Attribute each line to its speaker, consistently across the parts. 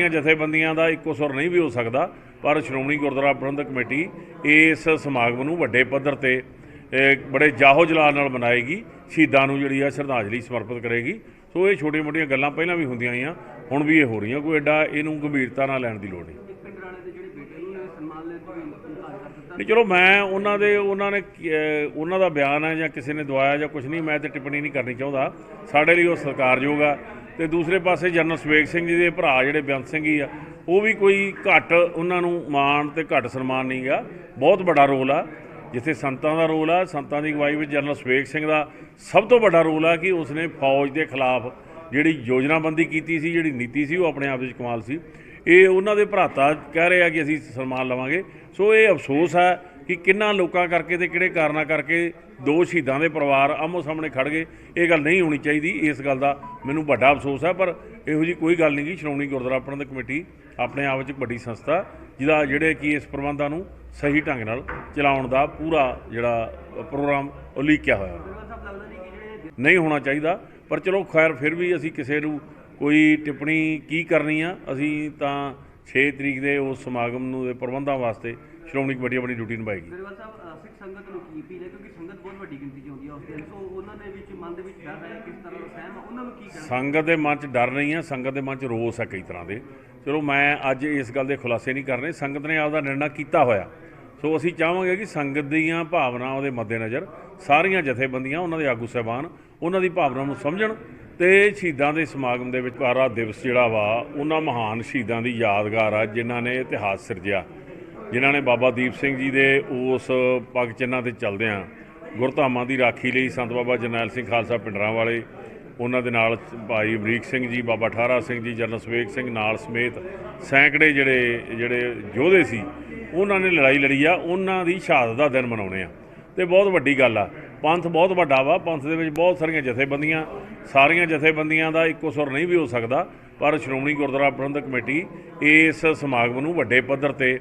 Speaker 1: ਜਥੇਬੰਦੀਆਂ ਦਾ ਇੱਕੋ ਸੁਰ ਨਹੀਂ ਵੀ ਹੋ ਸਕਦਾ ਪਰ ਸ਼੍ਰੋਮਣੀ ਗੁਰਦੁਆਰਾ ਪ੍ਰਬੰਧਕ ਕਮੇਟੀ ਇਸ ਸਮਾਗਮ ਨੂੰ ਵੱਡੇ ਪੱਧਰ ਤੇ ਬੜੇ ਜਾਹੋ ਜਲਾਲ ਨਾਲ ਮਨਾਏਗੀ ਸ਼ਹੀਦਾਂ ਨੂੰ ਜਿਹੜੀ ਆ ਸ਼ਰਧਾਂਜਲੀ ਸਮਰਪਿਤ ਕਰੇਗੀ। ਸੋ ਇਹ ਛੋਟੀਆਂ-ਮੋਟੀਆਂ ਗੱਲਾਂ ਪਹਿਲਾਂ ਵੀ ਹੁੰਦੀਆਂ ਆਈਆਂ ਹੁਣ ਵੀ ਇਹ ਹੋ ਰਹੀਆਂ ਕੋਈ ਐਡਾ ਇਹਨੂੰ ਗੰਭੀਰਤਾ ਨਾਲ ਲੈਣ ਦੀ ਲੋੜ ਨਹੀਂ। ਨਹੀਂ ਚਲੋ ਮੈਂ ਉਹਨਾਂ ਦੇ ਉਹਨਾਂ ਨੇ ਉਹਨਾਂ ਦਾ ਬਿਆਨ ਹੈ ਜਾਂ ਕਿਸੇ ਨੇ ਦਵਾਇਆ ਜਾਂ ਕੁਝ ਨਹੀਂ ਮੈਂ ਤੇ ਟਿੱਪਣੀ ਨਹੀਂ ਕਰਨੀ ਚਾਹੁੰਦਾ। ਸਾਡੇ ਲਈ ਉਹ ਸਤਿਕਾਰਯੋਗ ਆ ਤੇ ਦੂਸਰੇ ਪਾਸੇ ਜਨਰਲ ਸਵੇਗ ਸਿੰਘ ਜੀ ਦੇ ਭਰਾ ਜਿਹੜੇ ਬੇਅੰਤ ਸਿੰਘ ਜੀ ਆ, ਉਹ ਵੀ ਕੋਈ ਘੱਟ ਉਹਨਾਂ ਨੂੰ ਮਾਣ ਤੇ ਘੱਟ ਸਨਮਾਨ ਨਹੀਂ ਗਾ। ਬਹੁਤ ਵੱਡਾ ਰੋਲ ਆ, ਜਿੱਥੇ ਸੰਤਾਂ ਦਾ ਰੋਲ ਆ, ਸੰਤਾਂ ਦੀ ਅਗਵਾਈ ਵਿੱਚ ਜਨਰਲ ਸਵੇਗ ਸਿੰਘ ਦਾ ਸਭ ਤੋਂ ਵੱਡਾ ਰੋਲ ਆ ਕਿ ਉਸਨੇ ਫੌਜ ਦੇ ਖਿਲਾਫ ਜਿਹੜੀ ਯੋਜਨਾਬੰਦੀ ਕੀਤੀ ਸੀ, ਜਿਹੜੀ ਨੀਤੀ ਸੀ, ਉਹ ਆਪਣੇ ਆਪ ਵਿੱਚ ਕਮਾਲ ਸੀ। ਇਹ ਉਹਨਾਂ ਦੇ ਭਰਾਤਾ ਕਹਿ ਰਹੇ ਆ ਕਿ ਅਸੀਂ ਸਨਮਾਨ ਲਵਾਂਗੇ। ਸੋ ਇਹ ਅਫਸੋਸ ਹੈ ਕਿ ਕਿੰਨਾ ਲੋਕਾਂ ਕਰਕੇ ਤੇ ਕਿਹੜੇ ਕਾਰਨਾਂ ਕਰਕੇ ਦੋ ਸ਼ਹੀਦਾਂ ਦੇ ਪਰਿਵਾਰ ਆਮੋ ਸਾਹਮਣੇ ਖੜ ਗਏ। ਇਹ ਗੱਲ ਨਹੀਂ ਹੋਣੀ ਚਾਹੀਦੀ ਇਸ ਗੱਲ ਦਾ। ਮੈਨੂੰ ਵੱਡਾ ਅਫਸੋਸ ਹੈ, ਪਰ ਇਹੋ ਜੀ ਕੋਈ ਗੱਲ ਨਹੀਂ ਗੀ। ਸ਼੍ਰੋਮਣੀ ਗੁਰਦੁਆਰਾ ਪ੍ਰਬੰਧਕ ਕਮੇਟੀ ਆਪਣੇ ਆਪ ਵਿੱਚ ਇੱਕ ਵੱਡੀ ਸੰਸਥਾ, ਜਿਹਦਾ ਜਿਹੜੇ ਕਿ ਇਸ ਪ੍ਰਬੰਧਾਂ ਨੂੰ ਸਹੀ ਢੰਗ ਨਾਲ ਚਲਾਉਣ ਦਾ ਪੂਰਾ ਜਿਹੜਾ ਪ੍ਰੋਗਰਾਮ ਉਲੀਕਿਆ ਹੋਇਆ।
Speaker 2: ਨਹੀਂ
Speaker 1: ਹੋਣਾ ਚਾਹੀਦਾ, ਪਰ ਚਲੋ ਖੈਰ, ਫਿਰ ਵੀ ਅਸੀਂ ਕਿਸੇ ਨੂੰ ਕੋਈ ਟਿੱਪਣੀ ਕੀ ਕਰਨੀ ਆ? ਅਸੀਂ ਤਾਂ 6 ਤਰੀਕ ਦੇ ਉਸ ਸਮਾਗਮ ਨੂੰ ਦੇ ਪ੍ਰਬੰਧਾਂ ਵਾਸਤੇ ਸ਼੍ਰੋਮਣੀ ਕਮੇਟੀ ਆਪਣੀ ਡਿਊਟੀ ਨਿਭਾਏਗੀ।
Speaker 2: ਗੁਰੂਵਾਲ ਸਾਹਿਬ ਸਿੱਖ ਸੰਗਤ ਨੂੰ ਕੀ ਅਪੀਲ ਹੈ? ਕਿਉਂਕਿ ਬਹੁਤ ਵੱਡੀ ਗਿਣਤੀ 'ਚ ਆਉਂਦੀ ਹੈ ਉਸ ਦਿਨ ਸੋ ਉਹਨਾਂ ਦੇ ਵਿੱਚ ਮਨ ਦੇ ਵਿੱਚ ਡਰ ਹੈ ਕਿਸ ਤਰ੍ਹਾਂ ਦਾ ਸਹਿਮ ਹੈ ਉਹਨਾਂ ਨੂੰ ਕੀ ਕਹਿਣਾ?
Speaker 1: ਸੰਗਤ ਦੇ ਮਨ 'ਚ ਡਰ ਨਹੀਂ ਆ, ਸੰਗਤ ਦੇ ਮਨ 'ਚ ਰੋਸ ਆ ਕਈ ਤਰ੍ਹਾਂ ਦੇ। ਚਲੋ ਮੈਂ ਅੱਜ ਇਸ ਗੱਲ ਦੇ ਖੁਲਾਸੇ ਨਹੀਂ ਕਰਨੇ, ਸੰਗਤ ਨੇ ਆਪਦਾ ਨਿਰਣਾ ਕੀਤਾ ਹੋਇਆ। ਸੋ ਅਸੀਂ ਚਾਹਾਂਗੇ ਕਿ ਸੰਗਤ ਦੀਆਂ ਭਾਵਨਾਵਾਂ ਦੇ ਮੱਦੇਨਜ਼ਰ ਸਾਰੀਆਂ ਜਥੇਬੰਦੀਆਂ, ਉਹਨਾਂ ਦੇ ਆਗੂ ਸਹਿਬਾਨ, ਉਹਨਾਂ ਦੀ ਭਾਵਨਾ ਨੂੰ ਸਮਝਣ ਤੇ ਸ਼ਹੀਦਾਂ ਦੇ ਸਮਾਗਮ ਦੇ ਵਿੱਚ ਕਾਰਾ ਦਿਵਸ ਜਿਹੜਾ ਵਾ, ਉਹਨਾਂ ਮਹਾਨ ਸ਼ਹੀਦਾਂ ਦੀ ਯਾਦਗਾਰ ਆ, ਜਿਨ੍ਹਾਂ ਨੇ ਇਤਿਹਾਸ ਸਿਰਜਿਆ। ਜਿਨ੍ਹਾਂ ਨੇ ਬਾਬਾ ਦੀਪ ਸਿੰਘ ਜੀ ਦੇ ਉਸ ਪਗ ਚਿੰਨ੍ਹਾਂ ਤੇ ਚੱਲਦਿਆਂ ਗੁਰਧਾਮਾਂ ਦੀ ਰਾਖੀ ਲਈ ਸੰਤ ਬਾਬਾ ਜਰਨੈਲ ਸਿੰਘ ਖਾਲਸਾ ਪਿੰਡਰਾਂ ਵਾਲੇ, ਉਹਨਾਂ ਦੇ ਨਾਲ ਭਾਈ ਅਮਰੀਕ ਸਿੰਘ ਜੀ, ਬਾਬਾ ਠਾਰਾ ਸਿੰਘ ਜੀ, ਜਨਰਲ ਸਵੇਗ ਸਿੰਘ ਨਾਲ ਸਮੇਤ ਸੈਂਕੜੇ ਜਿਹੜੇ ਜਿਹੜੇ ਯੋਧੇ ਸੀ, ਉਹਨਾਂ ਨੇ ਲੜਾਈ ਲੜੀ ਆ, ਉਹਨਾਂ ਦੀ ਸ਼ਹਾਦਤ ਦਾ ਦਿਨ ਮਨਾਉਣੇ ਆ। ਤੇ ਬਹੁਤ ਵੱਡੀ ਗੱਲ ਆ, ਪੰਥ ਬਹੁਤ ਵੱਡਾ ਵਾ, ਪੰਥ ਦੇ ਵਿੱਚ ਬਹੁਤ ਸਾਰੀਆਂ ਜਥੇਬੰਦੀਆਂ ਸਾਰੀਆਂ ਜਥੇਬੰਦੀਆਂ ਦਾ ਇੱਕੋ ਸੁਰ ਨਹੀਂ ਵੀ ਹੋ ਸਕਦਾ, ਪਰ ਸ਼੍ਰੋਮਣੀ ਗੁਰਦੁਆਰਾ ਪ੍ਰਬੰਧਕ ਕਮੇਟੀ ਇਸ ਸਮਾਗਮ ਨੂੰ ਵੱਡੇ ਪੱਧਰ ਤੇ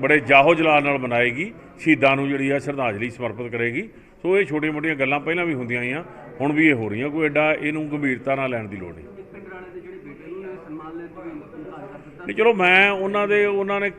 Speaker 1: ਬੜੇ ਜਾਹੋ ਜਲਾਲ ਨਾਲ ਮਨਾਏਗੀ। ਸ਼ਹੀਦਾਂ ਨੂੰ ਜਿਹੜੀ ਆ ਸ਼ਰਧਾਂਜਲੀ ਸਮਰਪਿਤ ਕਰੇਗੀ। ਸੋ ਇਹ ਛੋਟੀਆਂ-ਮੋਟੀਆਂ ਗੱਲਾਂ ਪਹਿਲਾਂ ਵੀ ਹੁੰਦੀਆਂ ਆਈਆਂ, ਹੁਣ ਵੀ ਇਹ ਹੋ ਰਹੀਆਂ, ਕੋਈ ਐਡਾ ਇਹਨੂੰ ਗੰਭੀਰਤਾ ਨਾਲ ਲੈਣ ਦੀ ਲੋੜ ਨਹੀਂ। ਨਹੀਂ ਚਲੋ ਮੈਂ ਉਹਨਾਂ ਦੇ, ਉਹਨਾਂ ਨੇ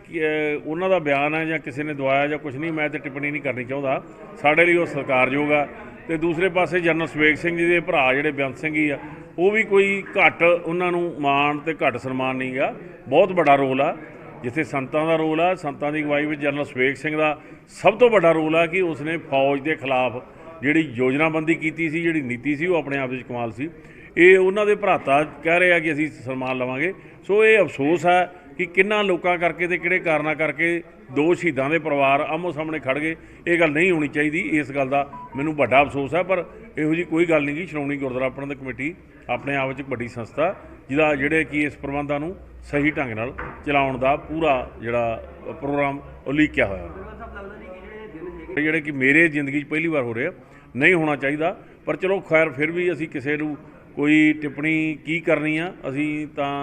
Speaker 1: ਉਹਨਾਂ ਦਾ ਬਿਆਨ ਹੈ ਜਾਂ ਕਿਸੇ ਨੇ ਦਵਾਇਆ ਜਾਂ ਕੁਝ ਨਹੀਂ, ਮੈਂ ਤੇ ਟਿੱਪਣੀ ਨਹੀਂ ਕਰਨੀ ਚਾਹੁੰਦਾ। ਸਾਡੇ ਲਈ ਉਹ ਸਤਿਕਾਰਯੋਗ ਆ। ਤੇ ਦੂਸਰੇ ਪਾਸੇ ਜਨਰਲ ਸਵੇਗ ਸਿੰਘ ਜੀ ਦੇ ਭਰਾ ਜਿਹੜੇ ਬੇਅੰਤ ਸਿੰਘ ਜੀ ਆ, ਉਹ ਵੀ ਕੋਈ ਘੱਟ ਉਹਨਾਂ ਨੂੰ ਮਾਣ ਤੇ ਘੱਟ ਸਨਮਾਨ ਨਹੀਂ ਆ ਬਹੁਤ ਵੱਡਾ ਰੋਲ ਆ। ਜਿੱਥੇ ਸੰਤਾਂ ਦਾ ਰੋਲ ਆ, ਸੰਤਾਂ ਦੀ ਅਗਵਾਈ ਵਿੱਚ ਜਨਰਲ ਸਵੇਗ ਸਿੰਘ ਦਾ ਸਭ ਤੋਂ ਵੱਡਾ ਰੋਲ ਆ ਕਿ ਉਸਨੇ ਫੌਜ ਦੇ ਖਿਲਾਫ ਜਿਹੜੀ ਯੋਜਨਾਬੰਦੀ ਕੀਤੀ ਸੀ, ਜਿਹੜੀ ਨੀਤੀ ਸੀ, ਉਹ ਆਪਣੇ ਆਪ ਵਿੱਚ ਕਮਾਲ ਸੀ। ਇਹ ਉਹਨਾਂ ਦੇ ਭਰਾਤਾ ਕਹਿ ਰਹੇ ਆ ਕਿ ਅਸੀਂ ਸਨਮਾਨ ਲਵਾਂਗੇ। ਸੋ ਇਹ ਅਫਸੋਸ ਹੈ ਕਿ ਕਿੰਨਾ ਲੋਕਾਂ ਕਰਕੇ ਤੇ ਕਿਹੜੇ ਕਾਰਨਾਂ ਕਰਕੇ ਦੋ ਸ਼ਹੀਦਾਂ ਦੇ ਪਰਿਵਾਰ ਆਮੋ ਸਾਹਮਣੇ ਖੜ ਗਏ। ਇਹ ਗੱਲ ਨਹੀਂ ਹੋਣੀ ਚਾਹੀਦੀ ਇਸ ਗੱਲ ਦਾ। ਮੈਨੂੰ ਵੱਡਾ ਅਫਸੋਸ ਹੈ, ਪਰ ਇਹੋ ਜੀ ਕੋਈ ਗੱਲ ਨਹੀਂ ਕਿ ਸ਼੍ਰੋਮਣੀ ਗੁਰਦੁਆਰਾ ਪ੍ਰਬੰਧਕ ਕਮੇਟੀ ਆਪਣੇ ਆਪ ਵਿੱਚ ਇੱਕ ਵੱਡੀ ਸੰਸਥਾ, ਜਿਹਦਾ ਜਿਹੜੇ ਕਿ ਇਸ ਪ੍ਰਬੰਧਾਂ ਨੂੰ ਸਹੀ ਢੰਗ ਨਾਲ ਚਲਾਉਣ ਦਾ ਪੂਰਾ ਜਿਹੜਾ ਪ੍ਰੋਗਰਾਮ ਉਲੀਕਿਆ ਹੋਇਆ।
Speaker 2: ਗੁਰੂਵਾਲ
Speaker 1: ਇਹ ਜਿਹੜੇ ਕਿ ਮੇਰੇ ਜ਼ਿੰਦਗੀ 'ਚ ਪਹਿਲੀ ਵਾਰ ਹੋ ਰਿਹਾ, ਨਹੀਂ ਹੋਣਾ ਚਾਹੀਦਾ। ਪਰ ਚਲੋ ਖੈਰ, ਫਿਰ ਵੀ ਅਸੀਂ ਕਿਸੇ ਨੂੰ ਕੋਈ ਟਿੱਪਣੀ ਕੀ ਕਰਨੀ ਆ, ਅਸੀਂ ਤਾਂ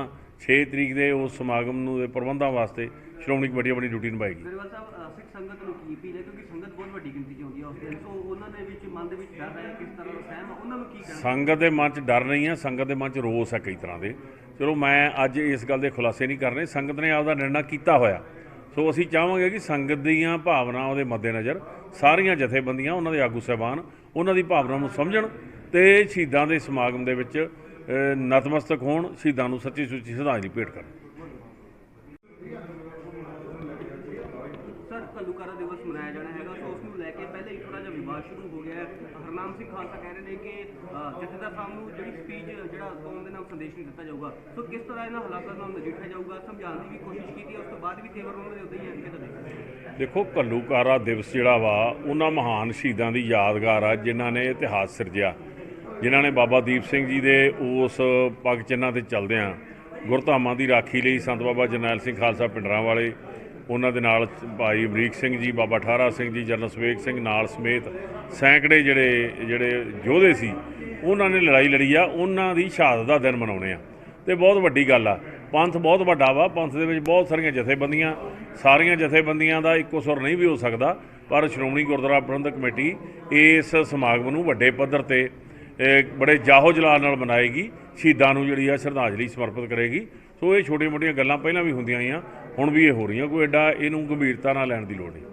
Speaker 1: 6 ਤਰੀਕ ਦੇ ਉਸ ਸਮਾਗਮ ਨੂੰ ਦੇ ਪ੍ਰਬੰਧਾਂ ਵਾਸਤੇ ਸ਼੍ਰੋਮਣੀ ਕਮੇਟੀ ਆਪਣੀ ਡਿਊਟੀ ਨਿਭਾਏਗੀ।
Speaker 2: ਗੁਰੂਵਾਲ ਸਾਹਿਬ ਅ, ਸਿੱਖ ਸੰਗਤ ਨੂੰ ਕੀ ਅਪੀਲ ਹੈ? ਕਿਉਂਕਿ ਸੰਗਤ ਬਹੁਤ ਵੱਡੀ ਗਿਣਤੀ 'ਚ ਆਉਂਦੀ ਹੈ ਉਸ ਦਿਨ। ਸੋ ਉਹਨਾਂ ਦੇ ਵਿੱਚ ਮਨ ਦੇ ਵਿੱਚ ਡਰ ਹੈ ਕਿਸ ਤਰ੍ਹਾਂ ਦਾ ਸਹਿਮ ਹੈ ਉਹਨਾਂ ਨੂੰ ਕੀ ਕਹਿਣਾ
Speaker 1: ਸੰਗਤ ਦੇ ਮਨ 'ਚ ਡਰ ਨਹੀਂ ਆ ਸੰਗਤ ਦੇ ਮਨ 'ਚ ਰੋਸ ਆ ਕਈ ਤਰ੍ਹਾਂ ਦੇ। ਚਲੋ ਮੈਂ ਅੱਜ ਇਸ ਗੱਲ ਦੇ ਖੁਲਾਸੇ ਨਹੀਂ ਕਰਨੇ। ਸੰਗਤ ਨੇ ਆਪਦਾ ਨਿਰਣਾ ਕੀਤਾ ਹੋਇਆ। ਸੋ ਅਸੀਂ ਚਾਹਾਂਗੇ ਕਿ ਸੰਗਤ ਦੀਆਂ ਭਾਵਨਾਵਾਂ ਦੇ ਮੱਦੇਨਜ਼ਰ ਸਾਰੀਆਂ ਜਥੇਬੰਦੀਆਂ ਉਹਨਾਂ ਦੇ ਆਗੂ ਸਹਿਬਾਨ ਉਹਨਾਂ ਦੀ ਭਾਵਨਾ ਨੂੰ ਸਮਝਣ ਤੇ ਸ਼ਹੀਦਾਂ ਦੇ ਸਮਾਗਮ ਦੇ ਵਿੱਚ ਨਤਮਸਤਕ ਹੋਣ ਸ਼ਹੀਦਾਂ ਨੂੰ ਸੱਚੀ ਸੁੱਚੀ ਸ਼ਰਧਾਂਜਲੀ ਭੇਟ ਕਰਨ
Speaker 2: ਸਰ ਘੱਲੂਕਾਰਾ ਦਿਵਸ ਮਨਾਇਆ ਜਾਣਾ ਹੈਗਾ ਸੋ ਉਸ ਨੂੰ ਲੈ ਕੇ ਪਹਿਲੇ ਹੀ ਥੋੜਾ ਜਿਹਾ ਵਿਵਾਦ ਸ਼ੁਰੂ ਹੋ ਗਿਆ ਹੈ ਹਰਨਾਮ ਸਿੰਘ ਖਾਲਸਾ ਕਹਿ ਰਹੇ ਨੇ ਕਿ ਜਥੇਦਾਰ ਸਾਹਿਬ ਨੂੰ ਜਿਹੜੀ ਸਪੀਚ ਜਿਹੜਾ ਕੌਮ ਦੇ ਨਾਮ ਸੰਦੇਸ਼ ਨਹੀਂ ਦਿੱਤਾ ਜਾਊਗਾ। ਸੋ ਕਿਸ ਤਰ੍ਹਾਂ ਇਹਨਾਂ ਹਾਲਾਤਾਂ ਨਾਲ ਨਜਿੱਠਿਆ ਜਾਊਗਾ, ਸਮਝਾਉਣ ਦੀ ਵੀ ਕੋਸ਼ਿਸ਼ ਕੀਤੀ ਉਸ ਤੋਂ ਬਾਅਦ ਵੀ ਤੇਵਰ ਉਹਨਾਂ ਦੇ ਉਦਾਂ ਹੀ ਹੈ ਕਿਦਾਂ
Speaker 1: ਦੇਖੋ ਘੱਲੂਕਾਰਾ ਦਿਵਸ ਜਿਹੜਾ ਵਾ, ਉਹਨਾਂ ਮਹਾਨ ਸ਼ਹੀਦਾਂ ਦੀ ਯਾਦਗਾਰ ਆ, ਜਿਨ੍ਹਾਂ ਨੇ ਇਤਿਹਾਸ ਸਿਰਜਿਆ। ਜਿਨ੍ਹਾਂ ਨੇ ਬਾਬਾ ਦੀਪ ਸਿੰਘ ਜੀ ਦੇ ਉਸ ਪਗ ਚਿੰਨ੍ਹਾਂ ਤੇ ਚੱਲਦਿਆਂ ਗੁਰਧਾਮਾਂ ਦੀ ਰਾਖੀ ਲਈ ਸੰਤ ਬਾਬਾ ਜਰਨੈਲ ਸਿੰਘ ਖਾਲਸਾ ਪਿੰਡਰਾਂ ਵਾਲੇ ਉਹਨਾਂ ਦੇ ਨਾਲ ਭਾਈ ਅਮਰੀਕ ਸਿੰਘ ਜੀ, ਬਾਬਾ ਠਾਰਾ ਸਿੰਘ ਜੀ, ਜਨਰਲ ਸਵੇਗ ਸਿੰਘ ਨਾਲ ਸਮੇਤ ਸੈਂਕੜੇ ਜਿਹੜੇ ਜਿਹੜੇ ਯੋਧੇ ਸੀ, ਉਹਨਾਂ ਨੇ ਲੜਾਈ ਲੜੀ ਆ, ਉਹਨਾਂ ਦੀ ਸ਼ਹਾਦਤ ਦਾ ਦਿਨ ਮਨਾਉਣੇ ਆ। ਤੇ ਬਹੁਤ ਵੱਡੀ ਗੱਲ ਆ, ਪੰਥ ਬਹੁਤ ਵੱਡਾ ਵਾ, ਪੰਥ ਦੇ ਵਿੱਚ ਬਹੁਤ ਸਾਰੀਆਂ ਜਥੇਬੰਦੀਆਂ ਸਾਰੀਆਂ ਜਥੇਬੰਦੀਆਂ ਦਾ ਇੱਕੋ ਸੁਰ ਨਹੀਂ ਵੀ ਹੋ ਸਕਦਾ, ਪਰ ਸ਼੍ਰੋਮਣੀ ਗੁਰਦੁਆਰਾ ਪ੍ਰਬੰਧਕ ਕਮੇਟੀ ਇਸ ਸਮਾਗਮ ਨੂੰ ਵੱਡੇ ਪੱਧਰ ਤੇ ਬੜੇ ਜਾਹੋ ਜਲਾਲ ਨਾਲ ਮਨਾਏਗੀ, ਸ਼ਹੀਦਾਂ ਨੂੰ ਜਿਹੜੀ ਆ ਸ਼ਰਧਾਂਜਲੀ ਸਮਰਪਿਤ ਕਰੇਗੀ। ਸੋ ਇਹ ਛੋਟੀਆਂ-ਮੋਟੀਆਂ ਗੱਲਾਂ ਪਹਿਲਾਂ ਵੀ ਹੁੰਦੀਆਂ ਆਈਆਂ ਹੁਣ ਵੀ ਇਹ ਹੋ ਰਹੀਆਂ, ਕੋਈ ਐਡਾ ਇਹਨੂੰ ਗੰਭੀਰਤਾ ਨਾਲ ਲੈਣ ਦੀ ਲੋੜ ਨਹੀਂ।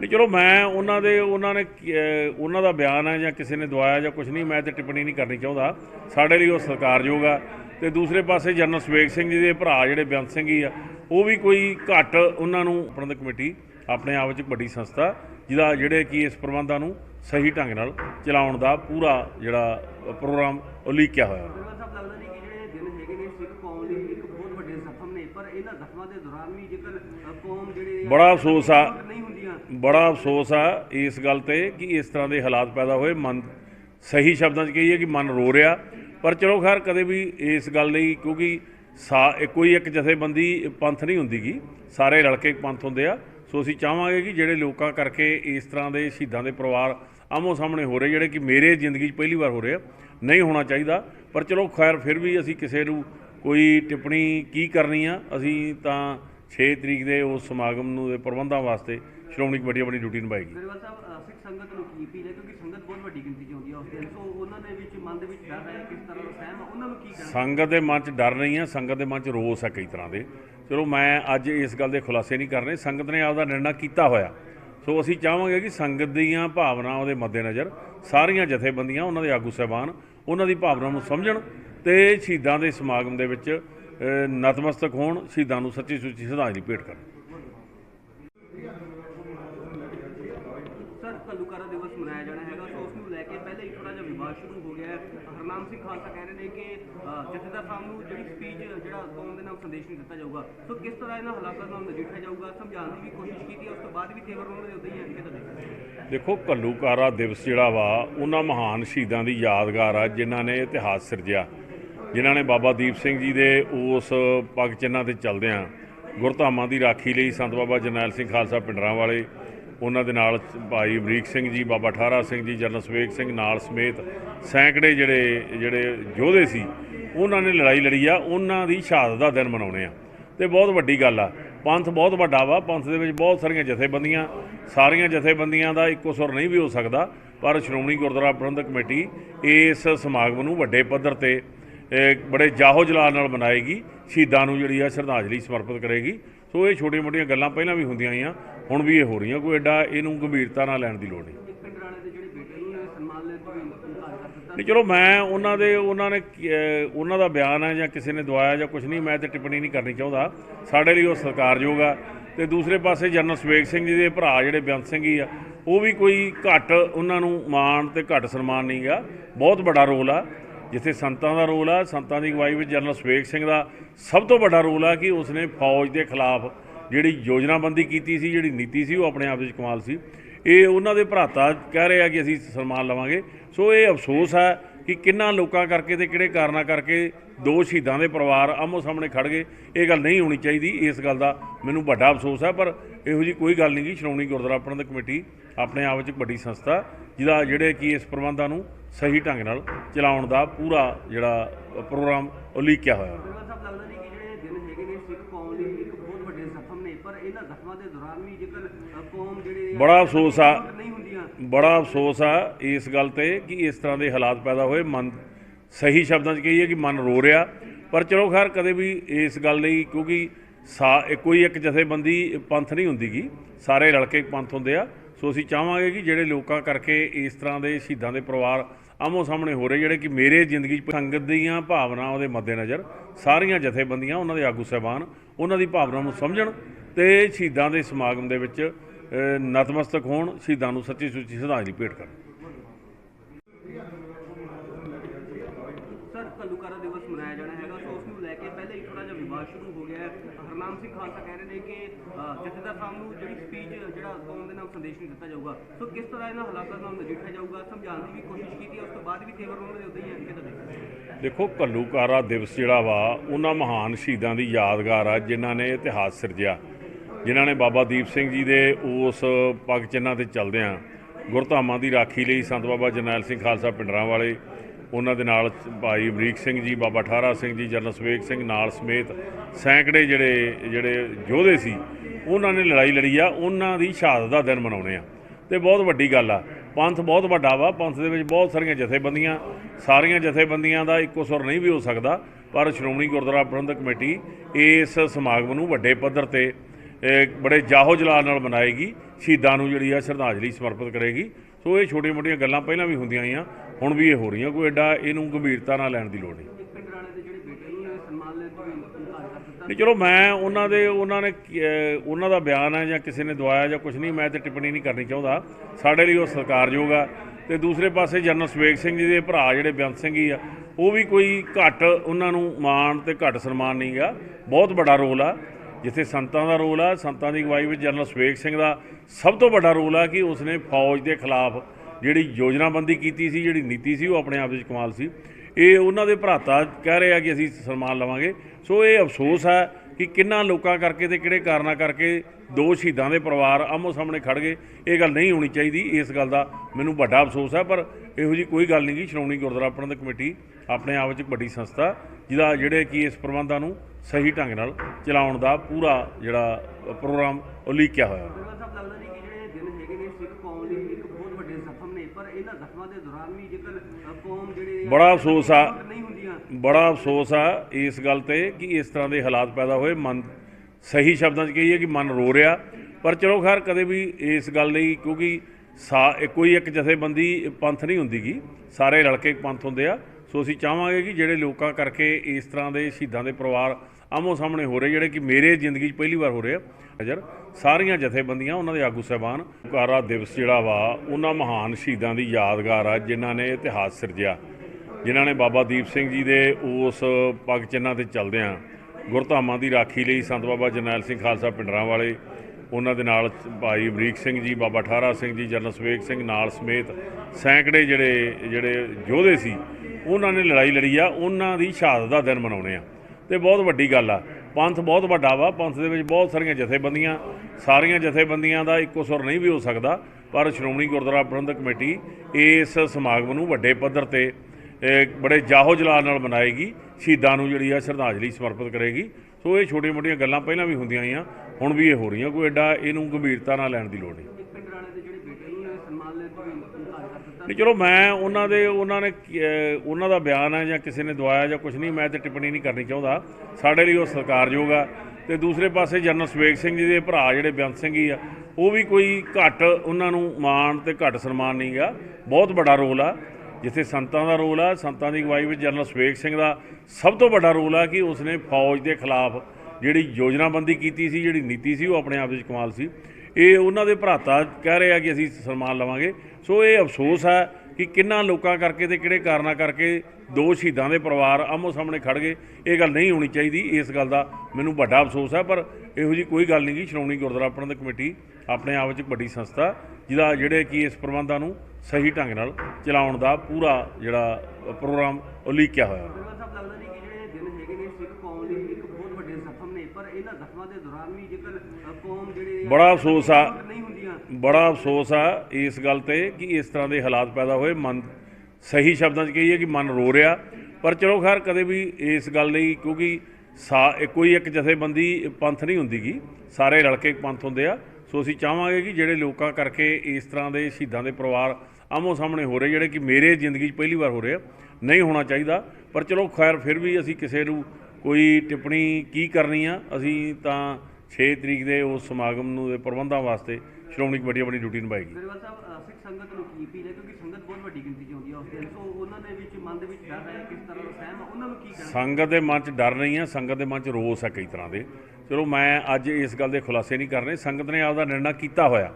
Speaker 1: ਨਹੀਂ, ਚਲੋ ਮੈਂ ਉਹਨਾਂ ਦੇ, ਉਹਨਾਂ ਨੇ ਉਹਨਾਂ ਦਾ ਬਿਆਨ ਹੈ ਜਾਂ ਕਿਸੇ ਨੇ ਦਵਾਇਆ ਜਾਂ ਕੁਝ ਨਹੀਂ, ਮੈਂ ਤੇ ਟਿੱਪਣੀ ਨਹੀਂ ਕਰਨੀ ਚਾਹੁੰਦਾ। ਸਾਡੇ ਲਈ ਉਹ ਸਤਿਕਾਰਯੋਗ ਆ। ਤੇ ਦੂਸਰੇ ਪਾਸੇ ਜਨਰਲ ਸਵੇਗ ਸਿੰਘ ਜੀ ਦੇ ਭਰਾ ਜਿਹੜੇ ਬੇਅੰਤ ਸਿੰਘ ਜੀ ਆ, ਉਹ ਵੀ ਕੋਈ ਘੱਟ ਉਹਨਾਂ ਨੂੰ ਪ੍ਰਬੰਧਕ ਕਮੇਟੀ ਆਪਣੇ ਆਪ ਵਿੱਚ ਵੱਡੀ ਸੰਸਥਾ, ਜਿਹਦਾ ਜਿਹੜੇ ਕਿ ਇਸ ਪ੍ਰਬੰਧਾਂ ਨੂੰ ਸਹੀ ਢੰਗ ਨਾਲ ਚਲਾਉਣ ਦਾ ਪੂਰਾ ਜਿਹੜਾ ਪ੍ਰੋਗਰਾਮ ਉਲੀਕਿਆ ਹੋਇਆ।
Speaker 2: ਗੁਰੂਵਾਰ ਦੇ ਦੌਰਾਨ ਵੀ ਜੇਕਰ ਅ, ਕੌਮ ਜਿਹੜੇ
Speaker 1: ਬੜਾ ਅਫਸੋਸ ਆ। ਬੜਾ ਅਫਸੋਸ ਆ ਇਸ ਗੱਲ ਤੇ ਕਿ ਇਸ ਤਰ੍ਹਾਂ ਦੇ ਹਾਲਾਤ ਪੈਦਾ ਹੋਏ। ਮਨ ਸਹੀ ਸ਼ਬਦਾਂ 'ਚ ਕਹੀਏ ਕਿ ਮਨ ਰੋ ਰਿਹਾ। ਪਰ ਚਲੋ ਖੈਰ ਕਦੇ ਵੀ ਇਸ ਗੱਲ ਲਈ ਕਿਉਂਕਿ ਸਾ ਕੋਈ ਇੱਕ ਜਥੇਬੰਦੀ ਪੰਥ ਨਹੀਂ ਹੁੰਦੀਗੀ। ਸਾਰੇ ਰਲ ਕੇ ਪੰਥ ਹੁੰਦੇ ਆ। ਸੋ ਅਸੀਂ ਚਾਹਾਂਗੇ ਕਿ ਜਿਹੜੇ ਲੋਕਾਂ ਕਰਕੇ ਇਸ ਤਰ੍ਹਾਂ ਦੇ ਸ਼ਹੀਦਾਂ ਦੇ ਪਰਿਵਾਰ ਆਮੋ ਸਾਹਮਣੇ ਹੋ ਰਹੇ ਜਿਹੜੇ ਕਿ ਮੇਰੇ ਜ਼ਿੰਦਗੀ 'ਚ ਪਹਿਲੀ ਵਾਰ ਹੋ ਰਹੇ ਆ ਨਹੀਂ ਹੋਣਾ ਚਾਹੀਦਾ। ਪਰ ਚਲੋ ਖੈਰ ਫਿਰ ਵੀ ਅਸੀਂ ਕਿਸੇ ਨੂੰ ਕੋਈ ਟਿੱਪਣੀ ਕੀ ਕਰਨੀ ਆ? ਅਸੀਂ ਤਾਂ 6 ਤਰੀਕ ਦੇ ਉਸ ਸਮਾਗਮ ਨੂੰ ਦੇ ਪ੍ਰਬੰਧਾਂ ਵਾਸਤੇ ਸ਼੍ਰੋਮਣੀ ਕਮੇਟੀ ਆਪਣੀ ਡਿਊਟੀ ਨਿਭਾਏਗੀ
Speaker 2: ਗਰੇਵਾਲ ਸਾਹਿਬ ਅ, ਸਿੱਖ ਸੰਗਤ ਨੂੰ ਕੀ ਅਪੀਲ ਹੈ? ਕਿਉਂਕਿ ਸੰਗਤ ਬਹੁਤ ਵੱਡੀ ਗਿਣਤੀ 'ਚ ਆਉਂਦੀ ਹੈ ਉਸ ਦਿਨ। ਸੋ ਉਹਨਾਂ ਦੇ ਵਿੱਚ ਮਨ ਦੇ ਵਿੱਚ ਡਰ ਹੈ ਕਿਸ ਤਰ੍ਹਾਂ ਦਾ ਸਹਿਮ ਹੈ ਉਹਨਾਂ ਨੂੰ ਕੀ ਕਹਿਣਾ?
Speaker 1: ਸੰਗਤ ਦੇ ਮਨ 'ਚ ਡਰ ਨਹੀਂ ਆ ਸੰਗਤ ਦੇ ਮਨ 'ਚ ਰੋਸ ਆ ਕਈ ਤਰ੍ਹਾਂ ਦੇ। ਚਲੋ ਮੈਂ ਅੱਜ ਇਸ ਗੱਲ ਦੇ ਖੁਲਾਸੇ ਨਹੀਂ ਕਰਨੇ। ਸੰਗਤ ਨੇ ਆਪਦਾ ਨਿਰਣਾ ਕੀਤਾ ਹੋਇਆ। ਸੋ ਅਸੀਂ ਚਾਹਾਂਗੇ ਕਿ ਸੰਗਤ ਦੀਆਂ ਭਾਵਨਾਵਾਂ ਦੇ ਮੱਦੇਨਜ਼ਰ ਸਾਰੀਆਂ ਜਥੇਬੰਦੀਆਂ ਉਹਨਾਂ ਦੇ ਆਗੂ ਸਹਿਬਾਨ ਉਹਨਾਂ ਦੀ ਭਾਵਨਾ ਨੂੰ ਸਮਝਣ ਤੇ ਸ਼ਹੀਦਾਂ ਦੇ ਸਮਾਗਮ ਦੇ ਵਿੱਚ ਨਤਮਸਤਕ ਹੋਣ ਸ਼ਹੀਦਾਂ ਨੂੰ ਸੱਚੀ ਸੁੱਚੀ ਸ਼ਰਧਾਂਜਲੀ ਭੇਟ ਕਰਨ।
Speaker 2: ਸਰ ਕੱਲੂਕਾਰਾ ਦਿਵਸ ਮਨਾਇਆ ਜਾਣਾ ਹੈਗਾ ਸੋ ਉਸ ਨੂੰ ਲੈ ਕੇ ਪਹਿਲੇ ਹੀ ਥੋੜਾ ਜਿਹਾ ਵਿਵਾਦ ਸ਼ੁਰੂ ਹੋ ਗਿਆ ਹੈ। ਹਰਨਾਮ ਸਿੰਘ ਖਾਲਸਾ ਕਹਿ ਰਹੇ ਨੇ ਕਿ ਅ, ਜਥੇਦਾਰ ਸਾਹਿਬ ਨੂੰ ਜਿਹੜੀ ਸਪੀਚ ਜਿਹੜਾ ਕੌਮ ਦੇ ਨਾਮ ਸੰਦੇਸ਼ ਨਹੀਂ ਦਿੱਤਾ ਜਾਊਗਾ ਸੋ ਕਿਸ ਤਰ੍ਹਾਂ ਇਹਨਾਂ ਹਾਲਾਤਾਂ ਨਾਲ ਨਜਿੱਠਿਆ ਜਾਊਗਾ ਸਮਝਾਉਣ ਦੀ ਵੀ ਕੋਸ਼ਿਸ਼ ਕੀਤੀ ਉਸ ਤੋਂ ਬਾਅਦ ਵੀ ਤੇਵਰ ਉਹਨਾਂ ਦੇ ਉਦਾਂ ਹੀ ਹੈ ਕਿਦਾਂ ਦੇਖਦੇ
Speaker 1: ਦੇਖੋ। ਘੱਲੂਕਾਰਾ ਦਿਵਸ ਜਿਹੜਾ ਵਾ ਉਹਨਾਂ ਮਹਾਨ ਸ਼ਹੀਦਾਂ ਦੀ ਯਾਦਗਾਰ ਆ ਜਿਨ੍ਹਾਂ ਨੇ ਇਤਿਹਾਸ ਸਿਰਜਿਆ। ਜਿਨ੍ਹਾਂ ਨੇ ਬਾਬਾ ਦੀਪ ਸਿੰਘ ਜੀ ਦੇ ਉਸ ਪੱਗ ਚਿੰਨ੍ਹਾਂ ਤੇ ਚੱਲਦਿਆਂ ਗੁਰਧਾਮਾਂ ਦੀ ਰਾਖੀ ਲਈ ਸੰਤ ਬਾਬਾ ਜਰਨੈਲ ਸਿੰਘ ਖਾਲਸਾ ਪਿੰਡਰਾਂ ਵਾਲੇ, ਉਹਨਾਂ ਦੇ ਨਾਲ ਭਾਈ ਅਮਰੀਕ ਸਿੰਘ ਜੀ, ਬਾਬਾ ਠਾਰਾ ਸਿੰਘ ਜੀ, ਜਨਰਲ ਸਵੇਗ ਸਿੰਘ ਨਾਲ ਸਮੇਤ ਸੈਂਕੜੇ ਜਿਹੜੇ ਜਿਹੜੇ ਯੋਧੇ ਸੀ, ਉਹਨਾਂ ਨੇ ਲੜਾਈ ਲੜੀ ਆ, ਉਹਨਾਂ ਦੀ ਸ਼ਹਾਦਤ ਦਾ ਦਿਨ ਮਨਾਉਣੇ ਆ। ਤੇ ਬਹੁਤ ਵੱਡੀ ਗੱਲ ਆ, ਪੰਥ ਬਹੁਤ ਵੱਡਾ ਵਾ, ਪੰਥ ਦੇ ਵਿੱਚ ਬਹੁਤ ਸਾਰੀਆਂ ਜਥੇਬੰਦੀਆਂ ਸਾਰੀਆਂ ਜਥੇਬੰਦੀਆਂ ਦਾ ਇੱਕੋ ਸੁਰ ਨਹੀਂ ਵੀ ਹੋ ਸਕਦਾ, ਪਰ ਸ਼੍ਰੋਮਣੀ ਗੁਰਦੁਆਰਾ ਪ੍ਰਬੰਧਕ ਕਮੇਟੀ ਇਸ ਸਮਾਗਮ ਨੂੰ ਵੱਡੇ ਪੱਧਰ ਤੇ ਬੜੇ ਜਾਹੋ ਜਲਾਲ ਨਾਲ ਮਨਾਏਗੀ, ਸ਼ਹੀਦਾਂ ਨੂੰ ਜਿਹੜੀ ਆ ਸ਼ਰਧਾਂਜਲੀ ਸਮਰਪਿਤ ਕਰੇਗੀ। ਸੋ ਇਹ ਛੋਟੀਆਂ-ਮੋਟੀਆਂ ਗੱਲਾਂ ਪਹਿਲਾਂ ਵੀ ਹੁੰਦੀਆਂ ਆਈਆਂ, ਹੁਣ ਵੀ ਇਹ ਹੋ ਰਹੀਆਂ, ਕੋਈ ਐਡਾ ਇਹਨੂੰ ਗੰਭੀਰਤਾ ਨਾਲ ਲੈਣ ਦੀ ਲੋੜ ਨਹੀਂ। ਨਹੀਂ ਚਲੋ ਮੈਂ ਉਹਨਾਂ ਦੇ, ਉਹਨਾਂ ਨੇ ਉਹਨਾਂ ਦਾ ਬਿਆਨ ਹੈ ਜਾਂ ਕਿਸੇ ਨੇ ਦਵਾਇਆ ਜਾਂ ਕੁਝ ਨਹੀਂ, ਮੈਂ ਤੇ ਟਿੱਪਣੀ ਨਹੀਂ ਕਰਨੀ ਚਾਹੁੰਦਾ। ਸਾਡੇ ਲਈ ਉਹ ਸਤਿਕਾਰਯੋਗ ਆ। ਤੇ ਦੂਸਰੇ ਪਾਸੇ ਜਨਰਲ ਸਵੇਗ ਸਿੰਘ ਜੀ ਦੇ ਭਰਾ ਜਿਹੜੇ ਬੇਅੰਤ ਸਿੰਘ ਜੀ ਆ, ਉਹ ਵੀ ਕੋਈ ਘੱਟ ਉਹਨਾਂ ਨੂੰ ਮਾਣ ਤੇ ਘੱਟ ਸਨਮਾਨ ਨਹੀਂ ਗਾ। ਬਹੁਤ ਵੱਡਾ ਰੋਲ ਆ। ਜਿੱਥੇ ਸੰਤਾਂ ਦਾ ਰੋਲ ਆ, ਸੰਤਾਂ ਦੀ ਅਗਵਾਈ ਵਿੱਚ ਜਨਰਲ ਸਵੇਗ ਸਿੰਘ ਦਾ ਸਭ ਤੋਂ ਵੱਡਾ ਰੋਲ ਆ ਕਿ ਉਸਨੇ ਫੌਜ ਦੇ ਖਿਲਾਫ ਜਿਹੜੀ ਯੋਜਨਾਬੰਦੀ ਕੀਤੀ ਸੀ, ਜਿਹੜੀ ਨੀਤੀ ਸੀ, ਉਹ ਆਪਣੇ ਆਪ ਵਿੱਚ ਕਮਾਲ ਸੀ। ਇਹ ਉਹਨਾਂ ਦੇ ਭਰਾਤਾ ਕਹਿ ਰਹੇ ਆ ਕਿ ਅਸੀਂ ਸਨਮਾਨ ਲਵਾਂਗੇ। ਸੋ ਇਹ ਅਫਸੋਸ ਹੈ ਕਿ ਕਿੰਨਾ ਲੋਕਾਂ ਕਰਕੇ ਤੇ ਕਿਹੜੇ ਕਾਰਨਾਂ ਕਰਕੇ ਦੋ ਸ਼ਹੀਦਾਂ ਦੇ ਪਰਿਵਾਰ ਆਮੋ ਸਾਹਮਣੇ ਖੜ ਗਏ। ਇਹ ਗੱਲ ਨਹੀਂ ਹੋਣੀ ਚਾਹੀਦੀ ਇਸ ਗੱਲ ਦਾ। ਮੈਨੂੰ ਵੱਡਾ ਅਫਸੋਸ ਹੈ ਪਰ ਇਹੋ ਜੀ ਕੋਈ ਗੱਲ ਨਹੀਂ ਗੀ। ਸ਼੍ਰੋਮਣੀ ਗੁਰਦੁਆਰਾ ਪ੍ਰਬੰਧਕ ਕਮੇਟੀ ਆਪਣੇ ਆਪ ਵਿੱਚ ਇੱਕ ਵੱਡੀ ਸੰਸਥਾ ਜਿਹਦਾ ਜਿਹੜੇ ਕਿ ਇਸ ਪ੍ਰਬੰਧਾਂ ਨੂੰ ਸਹੀ ਢੰਗ ਨਾਲ ਚਲਾਉਣ ਦਾ ਪੂਰਾ ਜਿਹੜਾ ਪ੍ਰੋਗਰਾਮ ਉਲੀਕਿਆ ਹੋਇਆ।
Speaker 2: ਜਿਹੜੇ
Speaker 1: ਬੜਾ ਅਫਸੋਸ ਆ। ਬੜਾ ਅਫਸੋਸ ਆ ਇਸ ਗੱਲ ਤੇ ਕਿ ਇਸ ਤਰ੍ਹਾਂ ਦੇ ਹਾਲਾਤ ਪੈਦਾ ਹੋਏ। ਮਨ ਸਹੀ ਸ਼ਬਦਾਂ 'ਚ ਕਹੀਏ ਕਿ ਮਨ ਰੋ ਰਿਹਾ। ਪਰ ਚਲੋ ਖੈਰ, ਕਦੇ ਵੀ ਇਸ ਗੱਲ ਲਈ ਕਿਉਂਕਿ ਸਾ ਕੋਈ ਇੱਕ ਜਥੇਬੰਦੀ, ਪੰਥ ਨਹੀਂ ਹੁੰਦੀਗੀ। ਸਾਰੇ ਰਲ ਕੇ ਇੱਕ ਪੰਥ ਹੁੰਦੇ ਆ। ਸੋ ਅਸੀਂ ਚਾਹਾਂਗੇ ਕਿ ਜਿਹੜੇ ਲੋਕਾਂ ਕਰਕੇ ਇਸ ਤਰ੍ਹਾਂ ਦੇ ਸ਼ਹੀਦਾਂ ਦੇ ਪਰਿਵਾਰ ਆਮੋ ਸਾਹਮਣੇ ਹੋ ਰਹੇ, ਜਿਹੜੇ ਕਿ ਮੇਰੇ ਜ਼ਿੰਦਗੀ 'ਚ ਸੰਗਤ ਦੀਆਂ ਭਾਵਨਾਵਾਂ ਦੇ ਮੱਦੇਨਜ਼ਰ ਸਾਰੀਆਂ ਜਥੇਬੰਦੀਆਂ, ਉਹਨਾਂ ਦੇ ਆਗੂ ਸਹਿਬਾਨ, ਉਹਨਾਂ ਦੀ ਭਾਵਨਾ ਨੂੰ ਸਮਝਣ ਤੇ ਸ਼ਹੀਦਾਂ ਦੇ ਸਮਾਗਮ ਦੇ ਵਿੱਚ ਨਤਮਸਤਕ ਹੋਣ, ਸ਼ਹੀਦਾਂ ਨੂੰ ਸੱਚੀ ਸੁੱਚੀ ਸ਼ਰਧਾਂਜਲੀ ਭੇਟ ਕਰਨ
Speaker 2: ਸਰ ਕੱਲੂਕਾਰਾ ਦਿਵਸ ਮਨਾਇਆ ਜਾਣਾ ਹੈਗਾ ਸੋ ਉਸ ਨੂੰ ਲੈ ਕੇ ਪਹਿਲੇ ਹੀ ਥੋੜਾ ਜਿਹਾ ਵਿਵਾਦ ਸ਼ੁਰੂ ਹੋ ਗਿਆ ਹੈ ਸਿੰਘ ਖਾਲਸਾ ਕਹਿ ਰਹੇ ਨੇ ਕਿ ਜਥੇਦਾਰ ਸਾਹਿਬ ਨੂੰ ਜਿਹੜੀ ਸਪੀਚ ਜਿਹੜਾ ਕੌਮ ਦੇ ਨਾਮ ਸੰਦੇਸ਼ ਨਹੀਂ ਦਿੱਤਾ ਜਾਊਗਾ। ਸੋ ਕਿਸ ਤਰ੍ਹਾਂ ਇਹਨਾਂ ਹਾਲਾਤਾਂ ਨਾਲ ਨਜਿੱਠਿਆ ਜਾਊਗਾ, ਸਮਝਾਉਣ ਦੀ ਵੀ ਕੋਸ਼ਿਸ਼ ਕੀਤੀ ਉਸ ਤੋਂ ਬਾਅਦ ਵੀ ਤੇਵਰ ਉਹਨਾਂ ਦੇ ਉਦਾਂ ਹੀ ਹੈ ਕਿਦਾਂ
Speaker 1: ਦੇਖੋ। ਘੱਲੂਕਾਰਾ ਦਿਵਸ ਜਿਹੜਾ ਵਾ, ਉਹਨਾਂ ਮਹਾਨ ਸ਼ਹੀਦਾਂ ਦੀ ਯਾਦਗਾਰ ਆ, ਜਿਨ੍ਹਾਂ ਨੇ ਇਤਿਹਾਸ ਸਿਰਜਿਆ। ਜਿਨ੍ਹਾਂ ਨੇ ਬਾਬਾ ਦੀਪ ਸਿੰਘ ਜੀ ਦੇ ਉਸ ਪੱਗ ਚਿੰਨ੍ਹਾਂ ਤੇ ਚੱਲਦਿਆਂ ਗੁਰਧਾਮਾਂ ਦੀ ਰਾਖੀ ਲਈ ਸੰਤ ਬਾਬਾ ਜਰਨੈਲ ਸਿੰਘ ਖਾਲਸਾ ਪਿੰਡਰਾਂ ਵਾਲੇ ਉਹਨਾਂ ਦੇ ਨਾਲ ਭਾਈ ਅਮਰੀਕ ਸਿੰਘ ਜੀ, ਬਾਬਾ ਠਾਰਾ ਸਿੰਘ ਜੀ, ਜਨਰਲ ਸਵੇਗ ਸਿੰਘ ਨਾਲ ਸਮੇਤ ਸੈਂਕੜੇ ਜਿਹੜੇ ਜਿਹੜੇ ਯੋਧੇ ਸੀ, ਉਹਨਾਂ ਨੇ ਲੜਾਈ ਲੜੀ ਆ, ਉਹਨਾਂ ਦੀ ਸ਼ਹਾਦਤ ਦਾ ਦਿਨ ਮਨਾਉਣੇ ਆ। ਤੇ ਬਹੁਤ ਵੱਡੀ ਗੱਲ ਆ, ਪੰਥ ਬਹੁਤ ਵੱਡਾ ਵਾ, ਪੰਥ ਦੇ ਵਿੱਚ ਬਹੁਤ ਸਾਰੀਆਂ ਜਥੇਬੰਦੀਆਂ ਸਾਰੀਆਂ ਜਥੇਬੰਦੀਆਂ ਦਾ ਇੱਕੋ ਸੁਰ ਨਹੀਂ ਵੀ ਹੋ ਸਕਦਾ, ਪਰ ਸ਼੍ਰੋਮਣੀ ਗੁਰਦੁਆਰਾ ਪ੍ਰਬੰਧਕ ਕਮੇਟੀ ਇਸ ਸਮਾਗਮ ਨੂੰ ਵੱਡੇ ਪੱਧਰ ਤੇ ਬੜੇ ਜਾਹੋ ਜਲਾਲ ਨਾਲ ਮਨਾਏਗੀ, ਸ਼ਹੀਦਾਂ ਨੂੰ ਜਿਹੜੀ ਆ ਸ਼ਰਧਾਂਜਲੀ ਸਮਰਪਿਤ ਕਰੇਗੀ। ਸੋ ਇਹ ਛੋਟੀਆਂ-ਮੋਟੀਆਂ ਗੱਲਾਂ ਪਹਿਲਾਂ ਵੀ ਹੁੰਦੀਆਂ ਆਈਆਂ ਹੁਣ ਵੀ ਇਹ ਹੋ ਰਹੀਆਂ, ਕੋਈ ਐਡਾ ਇਹਨੂੰ ਗੰਭੀਰਤਾ ਨਾਲ ਲੈਣ ਦੀ ਲੋੜ ਨਹੀਂ। ਨਹੀਂ, ਚਲੋ ਮੈਂ ਉਹਨਾਂ ਦੇ, ਉਹਨਾਂ ਨੇ ਕੀ- ਉਹਨਾਂ ਦਾ ਬਿਆਨ ਹੈ ਜਾਂ ਕਿਸੇ ਨੇ ਦਵਾਇਆ ਜਾਂ ਕੁਝ ਨਹੀਂ, ਮੈਂ ਤੇ ਟਿੱਪਣੀ ਨਹੀਂ ਕਰਨੀ ਚਾਹੁੰਦਾ। ਸਾਡੇ ਲਈ ਉਹ ਸਤਿਕਾਰਯੋਗ ਆ। ਤੇ ਦੂਸਰੇ ਪਾਸੇ ਜਨਰਲ ਸਵੇਗ ਸਿੰਘ ਜੀ ਦੇ ਭਰਾ ਜਿਹੜੇ ਬੇਅੰਤ ਸਿੰਘ ਜੀ ਆ, ਉਹ ਵੀ ਕੋਈ ਘੱਟ ਉਹਨਾਂ ਨੂੰ ਮਾਣ ਤੇ ਘੱਟ ਸਨਮਾਨ ਨਹੀਂ ਗਾ। ਬਹੁਤ ਵੱਡਾ ਰੋਲ ਆ, ਜਿੱਥੇ ਸੰਤਾਂ ਦਾ ਰੋਲ ਆ, ਸੰਤਾਂ ਦੀ ਅਗਵਾਈ ਵਿੱਚ ਜਨਰਲ ਸਵੇਗ ਸਿੰਘ ਦਾ ਸਭ ਤੋਂ ਵੱਡਾ ਰੋਲ ਆ ਕਿ ਉਸਨੇ ਫੌਜ ਦੇ ਖਿਲਾਫ ਜਿਹੜੀ ਯੋਜਨਾਬੰਦੀ ਕੀਤੀ ਸੀ, ਜਿਹੜੀ ਨੀਤੀ ਸੀ, ਉਹ ਆਪਣੇ ਆਪ ਵਿੱਚ ਕਮਾਲ ਸੀ। ਇਹ ਉਹਨਾਂ ਦੇ ਭਰਾਤਾ ਕਹਿ ਰਹੇ ਆ ਕਿ ਅਸੀਂ ਸਨਮਾਨ ਲਵਾਂਗੇ। ਸੋ ਇਹ ਅਫਸੋਸ ਹੈ ਕਿ ਕਿੰਨਾ ਲੋਕਾਂ ਕਰਕੇ ਤੇ ਕਿਹੜੇ ਕਾਰਨਾਂ ਕਰਕੇ ਦੋ ਸ਼ਹੀਦਾਂ ਦੇ ਪਰਿਵਾਰ ਆਮੋ ਸਾਹਮਣੇ ਖੜ ਗਏ। ਇਹ ਗੱਲ ਨਹੀਂ ਹੋਣੀ ਚਾਹੀਦੀ, ਇਸ ਗੱਲ ਦਾ ਮੈਨੂੰ ਵੱਡਾ ਅਫਸੋਸ ਹੈ, ਪਰ ਇਹੋ ਜੀ ਕੋਈ ਗੱਲ ਨਹੀਂ ਗੀ। ਸ਼੍ਰੋਮਣੀ ਗੁਰਦੁਆਰਾ ਪ੍ਰਬੰਧਕ ਕਮੇਟੀ ਆਪਣੇ ਆਪ ਵਿੱਚ ਇੱਕ ਵੱਡੀ ਸੰਸਥਾ, ਜਿਹਦਾ ਜਿਹੜੇ ਕਿ ਇਸ ਪ੍ਰਬੰਧਾਂ ਨੂੰ ਸਹੀ ਢੰਗ ਨਾਲ ਚਲਾਉਣ ਦਾ ਪੂਰਾ ਜਿਹੜਾ ਪ੍ਰੋਗਰਾਮ ਉਲੀਕਿਆ ਹੋਇਆ।
Speaker 2: ਗੁਰੂਆ ਸਾਹਿਬ ਲੱਗਦਾ ਨਹੀਂ ਕਿ ਜਿਹੜੇ ਦਿਨ ਹੈਗੇ ਨੇ ਸਿੱਖ ਕੌਮ ਲਈ ਇੱਕ ਬਹੁਤ ਵੱਡੇ ਜ਼ਖਮ ਨੇ ਪਰ ਇਹਨਾਂ ਜ਼ਖਮਾਂ ਦੇ ਦੌਰਾਨ ਵੀ ਜੇਕਰ ਅ, ਕੌਮ ਜਿਹੜੇ
Speaker 1: ਬੜਾ ਅਫਸੋਸ ਆ। ਬੜਾ ਅਫਸੋਸ ਆ ਇਸ ਗੱਲ ਤੇ ਕਿ ਇਸ ਤਰ੍ਹਾਂ ਦੇ ਹਾਲਾਤ ਪੈਦਾ ਹੋਏ। ਮਨ ਸਹੀ ਸ਼ਬਦਾਂ 'ਚ ਕਹੀਏ ਕਿ ਮਨ ਰੋ ਰਿਹਾ। ਪਰ ਚਲੋ ਖੈਰ ਕਦੇ ਵੀ ਇਸ ਗੱਲ ਲਈ ਕਿਉਂਕਿ ਕੋਈ ਇੱਕ ਜਥੇਬੰਦੀ ਪੰਥ ਨਹੀਂ ਹੁੰਦੀਗੀ। ਸਾਰੇ ਰਲ ਕੇ ਪੰਥ ਹੁੰਦੇ ਆ। ਸੋ ਅਸੀਂ ਚਾਹਾਂਗੇ ਕਿ ਜਿਹੜੇ ਲੋਕਾਂ ਕਰਕੇ ਇਸ ਤਰ੍ਹਾਂ ਦੇ ਸ਼ਹੀਦਾਂ ਦੇ ਪਰਿਵਾਰ ਆਮੋ ਸਾਹਮਣੇ ਹੋ ਰਹੇ ਜਿਹੜੇ ਕਿ ਮੇਰੇ ਜ਼ਿੰਦਗੀ 'ਚ ਪਹਿਲੀ ਵਾਰ ਹੋ ਰਹੇ ਆ ਨਜ਼ਰ ਸਾਰੀਆਂ ਜਥੇਬੰਦੀਆਂ ਉਹਨਾਂ ਦੇ ਆਗੂ ਸਾਹਿਬਾਨ ਕਾਰਾ ਦਿਵਸ ਜਿਹੜਾ ਵਾ ਉਹਨਾਂ ਮਹਾਨ ਸ਼ਹੀਦਾਂ ਦੀ ਯਾਦਗਾਰ ਆ ਜਿਨ੍ਹਾਂ ਨੇ ਇਤਿਹਾਸ ਸਿਰਜਿਆ। ਜਿਨ੍ਹਾਂ ਨੇ ਬਾਬਾ ਦੀਪ ਸਿੰਘ ਜੀ ਦੇ ਉਸ ਪੱਗ ਚਿੰਨ੍ਹਾਂ ਤੇ ਚੱਲਦਿਆਂ ਗੁਰਧਾਮਾਂ ਦੀ ਰਾਖੀ ਲਈ ਸੰਤ ਬਾਬਾ ਜਰਨੈਲ ਸਿੰਘ ਖਾਲਸਾ ਪਿੰਡਰਾਂ ਵਾਲੇ, ਉਹਨਾਂ ਦੇ ਨਾਲ ਭਾਈ ਅਮਰੀਕ ਸਿੰਘ ਜੀ, ਬਾਬਾ ਠਾਰਾ ਸਿੰਘ ਜੀ, ਜਨਰਲ ਸਵੇਗ ਸਿੰਘ ਨਾਲ ਸਮੇਤ ਸੈਂਕੜੇ ਜਿਹੜੇ ਜਿਹੜੇ ਯੋਧੇ ਸੀ, ਉਹਨਾਂ ਨੇ ਲੜਾਈ ਲੜੀ ਆ, ਉਹਨਾਂ ਦੀ ਸ਼ਹਾਦਤ ਦਾ ਦਿਨ ਮਨਾਉਣੇ ਆ। ਤੇ ਬਹੁਤ ਵੱਡੀ ਗੱਲ ਆ, ਪੰਥ ਬਹੁਤ ਵੱਡਾ ਵਾ, ਪੰਥ ਦੇ ਵਿੱਚ ਬਹੁਤ ਸਾਰੀਆਂ ਜਥੇਬੰਦੀਆਂ ਸਾਰੀਆਂ ਜਥੇਬੰਦੀਆਂ ਦਾ ਇੱਕੋ ਸੁਰ ਨਹੀਂ ਵੀ ਹੋ ਸਕਦਾ, ਪਰ ਸ਼੍ਰੋਮਣੀ ਗੁਰਦੁਆਰਾ ਪ੍ਰਬੰਧਕ ਕਮੇਟੀ ਇਸ ਸਮਾਗਮ ਨੂੰ ਵੱਡੇ ਪੱਧਰ ਤੇ ਬੜੇ ਜਾਹੋ ਜਲਾਲ ਨਾਲ ਮਨਾਏਗੀ, ਸ਼ਹੀਦਾਂ ਨੂੰ ਜਿਹੜੀ ਆ ਸ਼ਰਧਾਂਜਲੀ ਸਮਰਪਿਤ ਕਰੇਗੀ। ਸੋ ਇਹ ਛੋਟੀਆਂ-ਮੋਟੀਆਂ ਗੱਲਾਂ ਪਹਿਲਾਂ ਵੀ ਹੁੰਦੀਆਂ ਆਈਆਂ ਹੁਣ ਵੀ ਇਹ ਹੋ ਰਹੀਆਂ, ਕੋਈ ਐਡਾ ਇਹਨੂੰ ਗੰਭੀਰਤਾ ਨਾਲ ਲੈਣ ਦੀ ਲੋੜ ਨਹੀਂ। ਨਹੀਂ ਚਲੋ ਮੈਂ ਉਹਨਾਂ ਦੇ, ਉਹਨਾਂ ਨੇ ਉਹਨਾਂ ਦਾ ਬਿਆਨ ਹੈ ਜਾਂ ਕਿਸੇ ਨੇ ਦਵਾਇਆ ਜਾਂ ਕੁਝ ਨਹੀਂ, ਮੈਂ ਤੇ ਟਿੱਪਣੀ ਨਹੀਂ ਕਰਨੀ ਚਾਹੁੰਦਾ। ਸਾਡੇ ਲਈ ਉਹ ਸਤਿਕਾਰਯੋਗ ਆ। ਤੇ ਦੂਸਰੇ ਪਾਸੇ ਜਨਰਲ ਸਵੇਗ ਸਿੰਘ ਜੀ ਦੇ ਭਰਾ ਜਿਹੜੇ ਬੇਅੰਤ ਸਿੰਘ ਜੀ ਆ, ਉਹ ਵੀ ਕੋਈ ਘੱਟ ਉਹਨਾਂ ਨੂੰ ਮਾਣ ਤੇ ਘੱਟ ਸਨਮਾਨ ਨਹੀਂ ਗਾ। ਬਹੁਤ ਵੱਡਾ ਰੋਲ ਆ। ਜਿੱਥੇ ਸੰਤਾਂ ਦਾ ਰੋਲ ਆ, ਸੰਤਾਂ ਦੀ ਅਗਵਾਈ ਵਿੱਚ ਜਨਰਲ ਸਵੇਗ ਸਿੰਘ ਦਾ ਸਭ ਤੋਂ ਵੱਡਾ ਰੋਲ ਆ ਕਿ ਉਸਨੇ ਫੌਜ ਦੇ ਖਿਲਾਫ ਜਿਹੜੀ ਯੋਜਨਾਬੰਦੀ ਕੀਤੀ ਸੀ, ਜਿਹੜੀ ਨੀਤੀ ਸੀ, ਉਹ ਆਪਣੇ ਆਪ ਵਿੱਚ ਕਮਾਲ ਸੀ। ਇਹ ਉਹਨਾਂ ਦੇ ਭਰਾਤਾ ਕਹਿ ਰਹੇ ਆ ਕਿ ਅਸੀਂ ਸਨਮਾਨ ਲਵਾਂਗੇ। ਸੋ ਇਹ ਅਫਸੋਸ ਹੈ ਕਿ ਕਿੰਨਾ ਲੋਕਾਂ ਕਰਕੇ ਤੇ ਕਿਹੜੇ ਕਾਰਨਾਂ ਕਰਕੇ ਦੋ ਸ਼ਹੀਦਾਂ ਦੇ ਪਰਿਵਾਰ ਆਮੋ ਸਾਹਮਣੇ ਖੜ ਗਏ। ਇਹ ਗੱਲ ਨਹੀਂ ਹੋਣੀ ਚਾਹੀਦੀ। ਇਸ ਗੱਲ ਦਾ ਮੈਨੂੰ ਵੱਡਾ ਅਫਸੋਸ ਹੈ ਪਰ ਇਹੋ ਜੀ ਕੋਈ ਗੱਲ ਨਹੀਂ ਗੀ। ਸ਼੍ਰੋਮਣੀ ਗੁਰਦੁਆਰਾ ਪ੍ਰਬੰਧਕ ਕਮੇਟੀ ਆਪਣੇ ਆਪ ਵਿੱਚ ਵੱਡੀ ਸੰਸਥਾ ਜਿਹਦਾ ਜਿਹੜੇ ਕਿ ਇਸ ਪ੍ਰਬੰਧਾਂ ਨੂੰ ਸਹੀ ਢੰਗ ਨਾਲ ਚਲਾਉਣ ਦਾ ਪੂਰਾ ਜਿਹੜਾ ਪ੍ਰੋਗਰਾਮ ਉਲੀਕਿਆ ਹੋਇਆ।
Speaker 2: ਜਿਹੜੇ
Speaker 1: ਬੜਾ ਅਫਸੋਸ ਆ। ਬੜਾ ਅਫਸੋਸ ਆ ਇਸ ਗੱਲ ਤੇ ਕਿ ਇਸ ਤਰ੍ਹਾਂ ਦੇ ਹਾਲਾਤ ਪੈਦਾ ਹੋਏ। ਮਨ ਸਹੀ ਸ਼ਬਦਾਂ 'ਚ ਕਹੀਏ ਕਿ ਮਨ ਰੋ ਰਿਹਾ। ਪਰ ਚਲੋ ਖੈਰ ਕਦੇ ਵੀ ਇਸ ਗੱਲ ਲਈ ਕਿਉਂਕਿ ਸਾ ਕੋਈ ਇੱਕ ਜਥੇਬੰਦੀ ਪੰਥ ਨਹੀਂ ਹੁੰਦੀਗੀ। ਸਾਰੇ ਰਲ ਕੇ ਪੰਥ ਹੁੰਦੇ ਆ। ਸੋ ਅਸੀਂ ਚਾਹਾਂਗੇ ਕਿ ਜਿਹੜੇ ਲੋਕਾਂ ਕਰਕੇ ਇਸ ਤਰ੍ਹਾਂ ਦੇ ਸ਼ਹੀਦਾਂ ਦੇ ਪਰਿਵਾਰ ਆਮੋ ਸਾਹਮਣੇ ਹੋ ਰਹੇ, ਜਿਹੜੇ ਕਿ ਮੇਰੇ ਜ਼ਿੰਦਗੀ 'ਚ ਪਹਿਲੀ ਵਾਰ ਹੋ ਰਹੇ ਆ, ਨਹੀਂ ਹੋਣਾ ਚਾਹੀਦਾ। ਪਰ ਚਲੋ ਖੈਰ, ਫਿਰ ਵੀ ਅਸੀਂ ਕਿਸੇ ਨੂੰ ਕੋਈ ਟਿੱਪਣੀ ਕੀ ਕਰਨੀ ਆ, ਅਸੀਂ ਤਾਂ 6 ਤਰੀਕ ਦੇ ਉਸ ਸਮਾਗਮ ਨੂੰ ਦੇ ਪ੍ਰਬੰਧਾਂ ਵਾਸਤੇ ਸ਼੍ਰੋਮਣੀ ਕਮੇਟੀ ਆਪਣੀ ਡਿਊਟੀ ਨਿਭਾਏਗੀ
Speaker 2: ਗਰੇਵਾਲ ਸਾਹਿਬ ਸਿੱਖ ਸੰਗਤ ਨੂੰ ਕੀ ਅਪੀਲ ਹੈ? ਕਿਉਂਕਿ ਸੰਗਤ ਬਹੁਤ ਵੱਡੀ ਗਿਣਤੀ 'ਚ ਆਉਂਦੀ ਹੈ ਉਸ ਦਿਨ, ਸੋ ਉਹਨਾਂ ਦੇ ਵਿੱਚ, ਮਨ ਦੇ ਵਿੱਚ ਡਰ ਹੈ, ਕਿਸ ਤਰ੍ਹਾਂ ਉਹਨਾਂ ਨੂੰ ਕੀ ਕਹਿਣਾ?
Speaker 1: ਸੰਗਤ ਦੇ ਮਨ 'ਚ ਡਰ ਨਹੀਂ ਹੈ ਸੰਗਤ ਦੇ ਮਨ 'ਚ ਰੋਸ ਹੈ ਕਈ ਤਰ੍ਹਾਂ ਦੇ। ਚਲੋ ਮੈਂ ਅੱਜ ਇਸ ਗੱਲ ਦੇ ਖੁਲਾਸੇ ਨਹੀਂ ਕਰਨੇ, ਸੰਗਤ ਨੇ ਆਪਦਾ ਨਿਰਣਾ ਕੀਤਾ ਹੋਇਆ।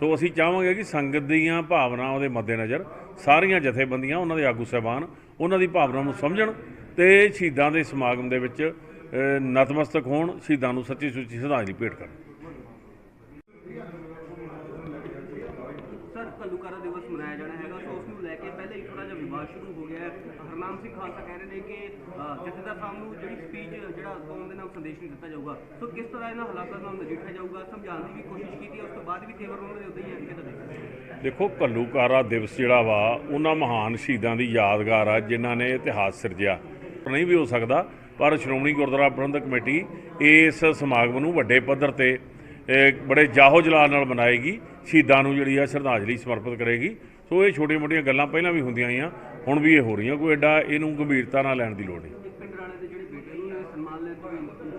Speaker 1: ਸੋ ਅਸੀਂ ਚਾਹਾਂਗੇ ਕਿ ਸੰਗਤ ਦੀਆਂ ਭਾਵਨਾਵਾਂ ਦੇ ਮੱਦੇਨਜ਼ਰ ਸਾਰੀਆਂ ਜਥੇਬੰਦੀਆਂ, ਉਹਨਾਂ ਦੇ ਆਗੂ ਸਾਹਿਬਾਨ, ਉਹਨਾਂ ਦੀ ਭਾਵਨਾ ਨੂੰ ਸਮਝਣ ਤੇ ਸ਼ਹੀਦਾਂ ਦੇ ਸਮਾਗਮ ਦੇ ਵਿੱਚ ਨਤਮਸਤਕ ਹੋਣ, ਸ਼ਹੀਦਾਂ ਨੂੰ ਸੱਚੀ ਸੁੱਚੀ ਸ਼ਰਧਾਂਜਲੀ ਭੇਟ ਕਰਨ
Speaker 2: ਸਰ ਕਲੂਕਾਰਾ ਦਿਵਸ ਮਨਾਇਆ ਜਾਣਾ ਹੈਗਾ ਸੋ ਉਸ ਨੂੰ ਲੈ ਕੇ ਪਹਿਲੇ ਹੀ ਥੋੜਾ ਜਿਹਾ ਵਿਵਾਦ ਸ਼ੁਰੂ ਹੋ ਗਿਆ ਹੈ ਹਰਨਾਮ ਸਿੰਘ ਖਾਲਸਾ ਕਹਿ ਰਹੇ ਨੇ ਕਿ ਜਥੇਦਾਰ ਸਾਹਿਬ ਨੂੰ ਜਿਹੜੀ ਸਪੀਚ ਜਿਹੜਾ ਕੌਮ ਦੇ ਨਾਮ ਸੰਦੇਸ਼ ਨਹੀਂ ਦਿੱਤਾ ਜਾਊਗਾ, ਸੋ ਕਿਸ ਤਰ੍ਹਾਂ ਇਹਨਾਂ ਹਾਲਾਤਾਂ ਨਾਲ ਨਜਿੱਠਿਆ ਜਾਊਗਾ, ਸਮਝਾਉਣ ਦੀ ਵੀ ਕੋਸ਼ਿਸ਼ ਕੀਤੀ ਉਸ ਤੋਂ ਬਾਅਦ ਵੀ ਤੇਵਰ ਉਹਨਾਂ ਦੇ ਉਦਾਂ ਹੀ ਹੈ ਕਿਦਾਂ
Speaker 1: ਦੇਖੋ ਘੱਲੂਕਾਰਾ ਦਿਵਸ ਜਿਹੜਾ ਵਾ, ਉਹਨਾਂ ਮਹਾਨ ਸ਼ਹੀਦਾਂ ਦੀ ਯਾਦਗਾਰ ਆ, ਜਿਨ੍ਹਾਂ ਨੇ ਇਤਿਹਾਸ ਸਿਰਜਿਆ। ਨਹੀਂ ਵੀ ਹੋ ਸਕਦਾ, ਪਰ ਸ਼੍ਰੋਮਣੀ ਗੁਰਦੁਆਰਾ ਪ੍ਰਬੰਧਕ ਕਮੇਟੀ ਇਸ ਸਮਾਗਮ ਨੂੰ ਵੱਡੇ ਪੱਧਰ ਤੇ ਬੜੇ ਜਾਹੋ ਜਲਾਲ ਨਾਲ ਮਨਾਏਗੀ, ਸ਼ਹੀਦਾਂ ਨੂੰ ਜਿਹੜੀ ਆ ਸ਼ਰਧਾਂਜਲੀ ਸਮਰਪਿਤ ਕਰੇਗੀ। ਸੋ ਇਹ ਛੋਟੀਆਂ-ਮੋਟੀਆਂ ਗੱਲਾਂ ਪਹਿਲਾਂ ਵੀ ਹੁੰਦੀਆਂ ਆਈਆਂ ਹੁਣ ਵੀ ਇਹ ਹੋ ਰਹੀਆਂ ਕੋਈ ਐਡਾ ਇਹਨੂੰ ਗੰਭੀਰਤਾ ਨਾਲ ਲੈਣ ਦੀ ਲੋੜ ਨਹੀਂ।